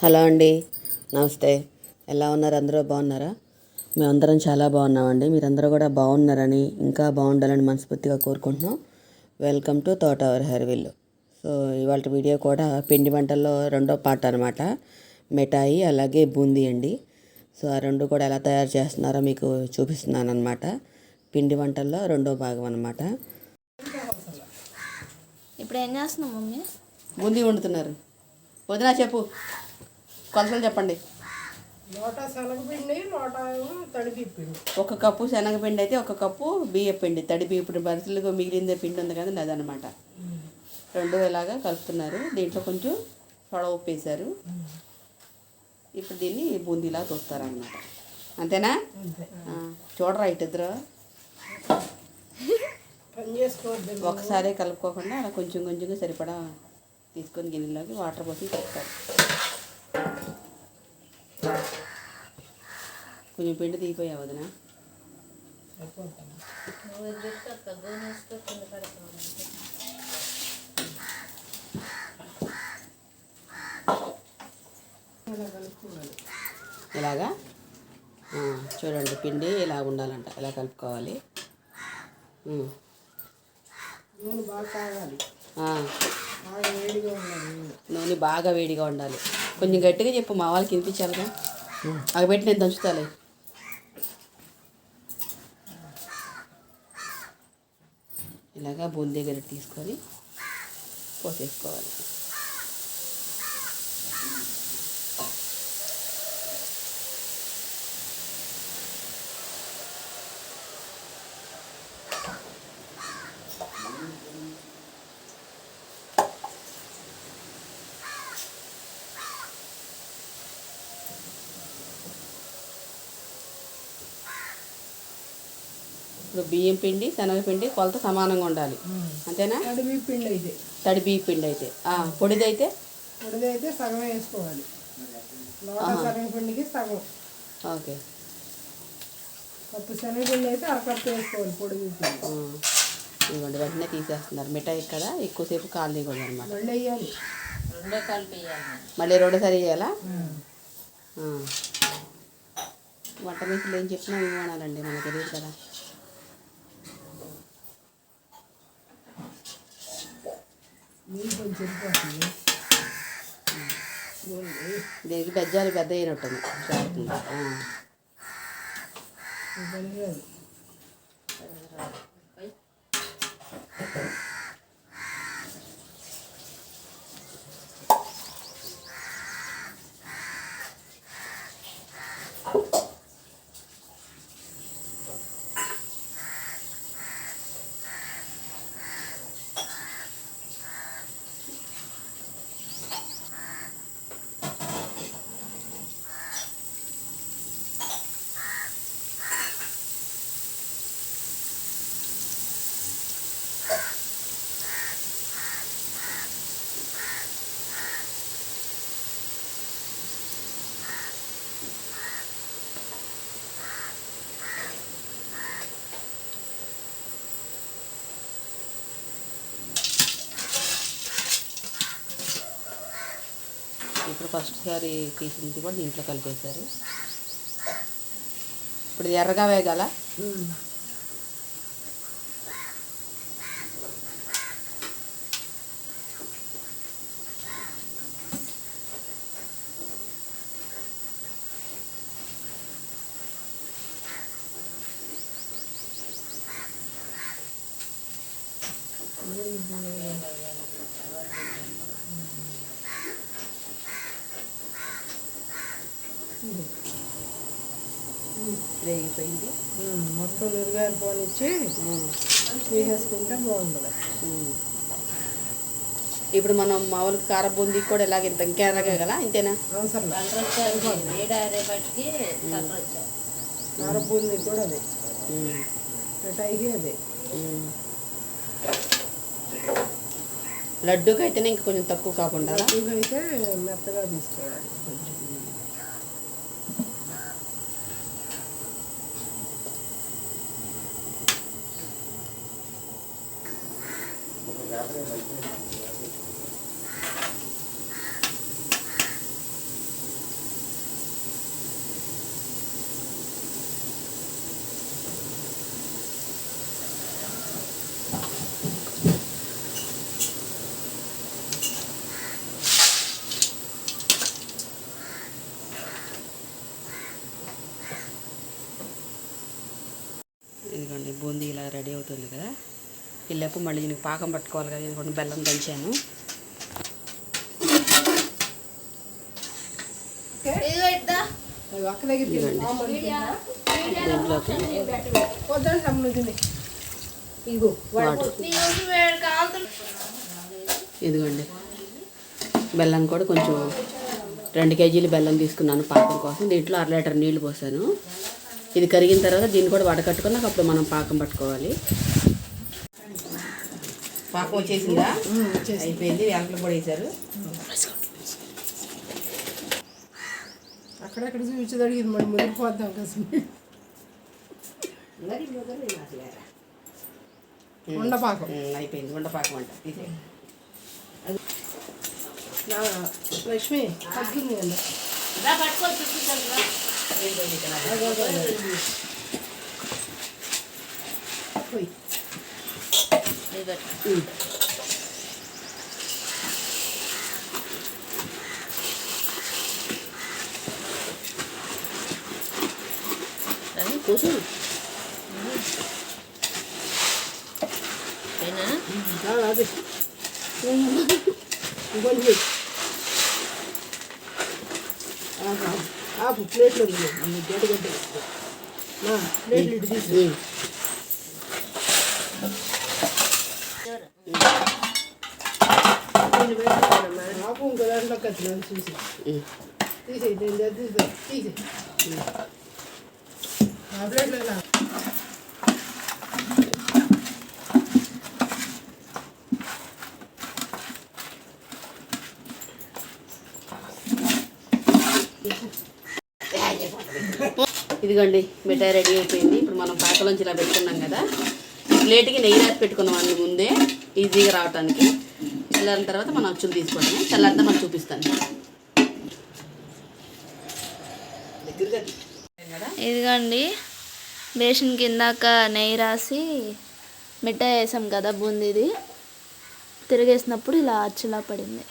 Hello అండి. నమస్తే. ఎలా ఉన్నారు? అందరూ బాగున్నారా? మేమందరం చాలా బాగున్నామండి. మీరందరూ కూడా బాగున్నారని ఇంకా బాగుండాలని మనస్ఫూర్తిగా కోరుకుంటున్నాం. వెల్కమ్ టు తోట అవర్ హెర్విల్ సో ఇవాళ వీడియో కూడా పిండి వంటల్లో రెండో పార్ట్ అనమాట మిఠాయి అలాగే బూందీ అండి. సో ఆ రెండు కూడా ఎలా తయారు చేస్తున్నారో మీకు చూపిస్తున్నాను అనమాట పిండి వంటల్లో రెండో భాగం అనమాట ఇప్పుడు ఏం చేస్తున్నావు మమ్మీ? బూందీ వండుతున్నారు. వదినా చెప్పు. కొలతలు చెప్పండి. లోటా శనగపిండి లోటా ఒక కప్పు శనగపిండి అయితే ఒక కప్పు బియ్య పిండి తడి బియ్య ఇప్పుడు బరిసెలకు మిగిలిందే పిండి ఉంది కదండి అదనమాట రెండు ఇలాగా కలుపుతున్నారు. దీంట్లో కొంచెం సొడ ఉప్పు వేశారు. ఇప్పుడు దీన్ని బూందీలా తోస్తారనమాట అంతేనా? చూడరా ఇటు ఇద్దరు ఒకసారి కలుపుకోకుండా అలా కొంచెం కొంచెంగా సరిపడా తీసుకొని గిన్నెలోకి వాటర్ పోసి కలుపుతారు. కొంచెం పిండి తీయిపోయావు వదినా? ఇలాగా? చూడండి పిండి ఇలా ఉండాలంట. ఇలా కలుపుకోవాలి. నూనె బాగా కాగాలి ఆ, బాగా వేడిగా ఉండాలి నూనె. నూనె బాగా వేడిగా ఉండాలి. కొంచెం గట్టిగా చెప్పు మా వాళ్ళకి వినిపించాలిగా? అవి పెట్టి నేను దంచుతాలే. ఇలాగా బూందీ గరిట తీసుకొని పోసేసుకోవాలి. ఇప్పుడు బియ్యం పిండి శనగపిండి కొలత సమానంగా ఉండాలి. అంతేనా? తడిపి పిండి అయితే తడి బియ్య పిండి అయితే ఆ, పొడిదైతే? పొడిదైతే సగం వేసుకోవాలి. లోటా శనగపిండికి సగం ఓకే. కప్పు శనగపిండి అయితే అరకప్పు వేసుకోవాలి పొడి ఇదిగోండి వెంటనే తీసేస్తున్నారు. మిఠాయి కదా ఎక్కువసేపు కాలు దిగదు అనమాట మళ్ళీ వేయాలి. మళ్ళీ రెండోసారి చేయాలా ఆ. వంట మిషన్లు ఏం చెప్పినా ఇవ్వనాలండి మనకు తెలియదు కదా. నీళ్ళు కొంచెం సరిపోతుంది నూనె దీనికి బెజ్జాలు పెద్ద అయినట్టుంది జాగ్రత్తగా. ఆ. ఇప్పుడు ఫస్ట్ సారి తీసింది కూడా దీంట్లో కలిపేశారు. ఇప్పుడు ఎర్రగా వేగాల వేగిపోయింది. ఉమ్, మొత్తం నురుగారు పోనిచ్చి ఉమ్. తీసేసుకుంటే బాగుంటుంది. ఇప్పుడు మనం మామూలుగా కార బూందీ కూడా ఇలాగ ఇంత ఇంకా ఎర్రగా కదా ఇంతేనా? అవసరం కార బూందీ కూడా అదే. మిఠాయికి అదే. లడ్డూకి అయితేనే ఇంకా కొంచెం తక్కువ కాకుండా ఇవైతే మెత్తగా తీసుకోవాలి కొంచెం. ఇల్లేపు మళ్ళీ దీనికి పాకం పట్టుకోవాలి కదా ఇది కూడా బెల్లం దంచాను. ఇదిగోండి. బెల్లం కూడా కొంచెం రెండు కేజీలు బెల్లం తీసుకున్నాను పాకం కోసం. దీంట్లో అర లీటర్ నీళ్ళు పోసాను. ఇది కరిగిన తర్వాత దీన్ని కూడా వడకట్టుకున్నాక అప్పుడు మనం పాకం పట్టుకోవాలి. పాకం వచ్చేసిందా? అయిపోయింది యాలకులు కూడా వేసారు అక్కడక్కడ చూపించదు అడిగింది మరి ముదిరిపోద్దాం కోసం ఉండపాకం. అయిపోయింది ఉండపాకం అంట. నా లక్ష్మి తగ్గింది కదా. పోయి. ఉమ్. అది కూసు ఆ, అదే ఇంకొంచెం చెయ్యి. ఆహా. ఆపు ప్లేట్లో ఉంది అన్ని గడ్డ గడ్డ నా ప్లేట్లు ఇటు తీసి ఇంకో దాంట్లో కట్టినాను చూసి ఉమ్. తీసేయి నేను తీసే తీసే ఆ ప్లేట్లో ఇదిగోండి మిఠాయి రెడీ అయిపోయింది. ఇప్పుడు మనం పాకలోంచి ఇలా పెట్టుకున్నాం కదా. ప్లేట్కి నెయ్యి రాసి పెట్టుకున్నాం అండి ముందే. ఈజీగా రావటానికి. చల్లారిన తర్వాత మనం అచ్చులు తీసుకోవడమే. చల్లారితే మనం చూపిస్తాను. ఇదిగోండి బేషన్ కిందాక నెయ్యి రాసి మిఠాయి వేసాం కదా బూందీది. తిరిగేసినప్పుడు ఇలా అచ్చులా పడింది.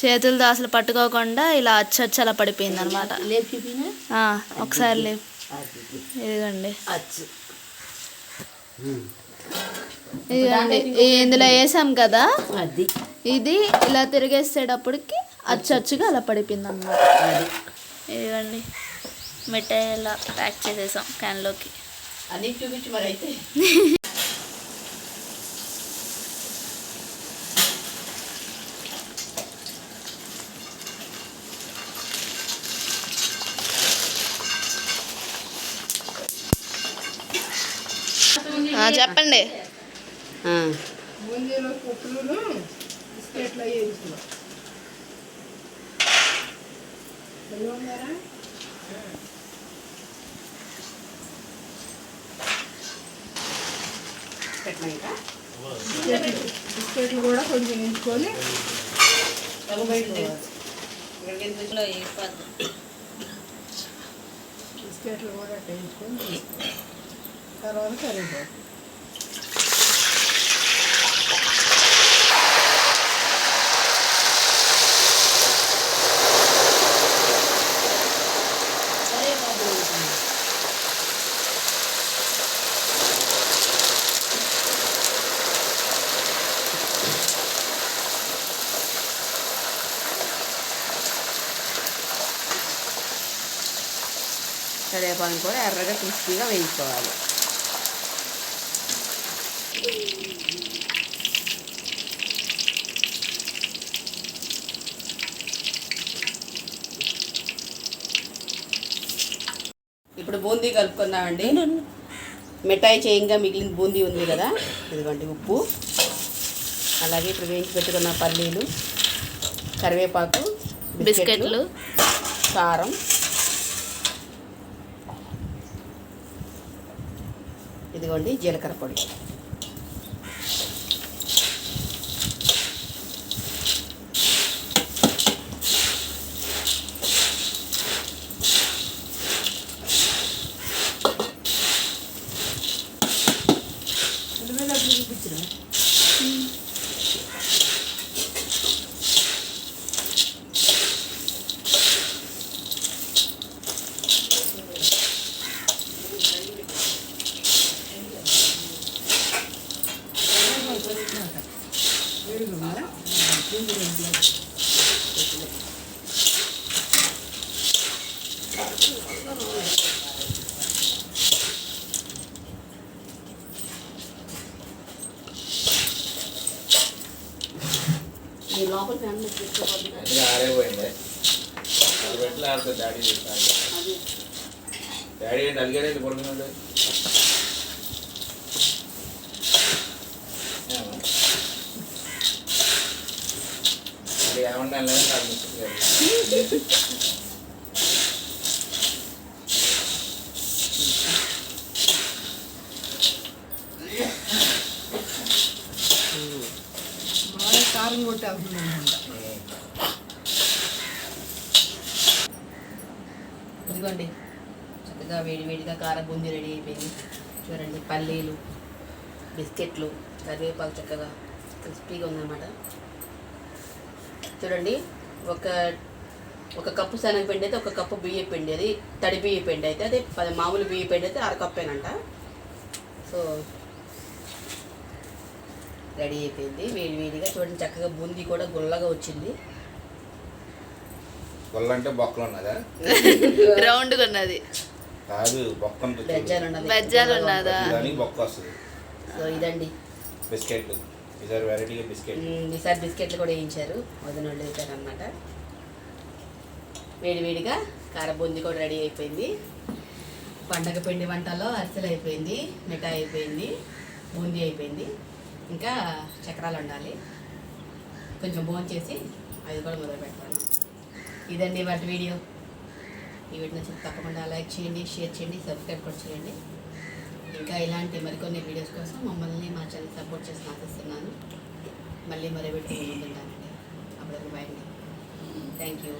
చేతులతో అసలు పట్టుకోకుండా ఇలా అచ్చచ్చు అలా పడిపోయింది అనమాట ఒకసారి లేపు. అది ఇదిగోండి. అచ్చు. ఇందులో వేసాం కదా? అది. ఇది ఇలా తిరిగేసేటప్పటికి అచ్చచ్చుగా అలా పడిపోయింది అనమాట అది. ఇదిగోండి మిఠాయి ఇలా ప్యాక్ చేసేసాం క్యాన్లోకి. అన్నీ చూపించు మరి అయితే ఆ, చెప్పండి ఆ, బూందీలో పప్పులను బిస్కెట్లు అయ్యి వేస్తున్నాం ఎలా ఉన్నారా పెట్టినా ఇంకా బిస్కెట్లు బిస్కెట్లు కూడా కొంచెం వేయించుకొని బిస్కెట్లు కూడా వేయించుకొని. తర్వాత కరివేపాకు కరివేపాకు కూడా ఎర్రగా క్రిస్పీగా వేయించుకోవాలి ఇప్పుడు బూందీ కలుపుకుందామండి. మిఠాయి చేయంగా మిగిలిన బూందీ ఉంది కదా. ఇదిగోండి ఉప్పు. అలాగే ఇప్పుడు వేయించి పెట్టుకున్న పల్లీలు కరివేపాకు బిస్కెట్లు. కారం ఇదిగోండి జీలకర్ర పొడి. ఉల్లిపాయలు అట్లా చూపించిన డాడీ అది డాడీ ఏంటి అలిగాడే పడుకున్నాడు ఏమో. అది ఏమంటాను లేదు కార బూందీ రెడీ అయిపోయింది. చూడండి పల్లీలు బిస్కెట్లు కరివేపాకు చక్కగా క్రిస్పీగా ఉందన్నమాట. చూడండి ఒక ఒక కప్పు శనగపిండి అయితే ఒక కప్పు బియ్య పిండి అది తడి బియ్య పిండి అయితే అదే పది మామూలు బియ్య పిండి అయితే అరకప్పేనంట సో రెడీ అయిపోయింది వేడి వేడిగా. చూడండి చక్కగా బూందీ కూడా గుల్లగా వచ్చింది. గొల్ల అంటే బొక్కలు ఉన్నదా రౌండ్గా ఉన్నది. కాదు బొక్క ఉంటుంది చూడు. బెజ్జాలు ఉన్నది బెజ్జాలు ఉన్నదా దానికి బొక్క వస్తుంది. సో ఇదండి. బిస్కెట్లు ఇదారు వెరైటీగా బిస్కెట్. ఈసారి బిస్కెట్లు కూడా వేయించారు. వదిన వాళ్ళు వేశారు అనమాట వేడి వేడిగా కారబూంది కూడా రెడీ అయిపోయింది. పండగ పిండి వంటలో అరిసెలు అయిపోయింది మిఠాయి అయిపోయింది బూందీ అయిపోయింది. ఇంకా చక్రాలు ఉండాలి కొంచెం భోజనం చేసి అది కూడా మొదలు పెడతాను ఇదండి వాటి వీడియో. ఈ వీడియో నచ్చిన తప్పకుండా లైక్ చేయండి షేర్ చేయండి సబ్స్క్రైబ్ కూడా చేయండి. ఇంకా ఇలాంటి మరికొన్ని వీడియోస్ కోసం మమ్మల్ని మా ఛానల్ సపోర్ట్ చేసి ఆశిస్తున్నాను మళ్ళీ మరో వీడియో ముందుంటానండి అప్పుడు బయట థ్యాంక్ యూ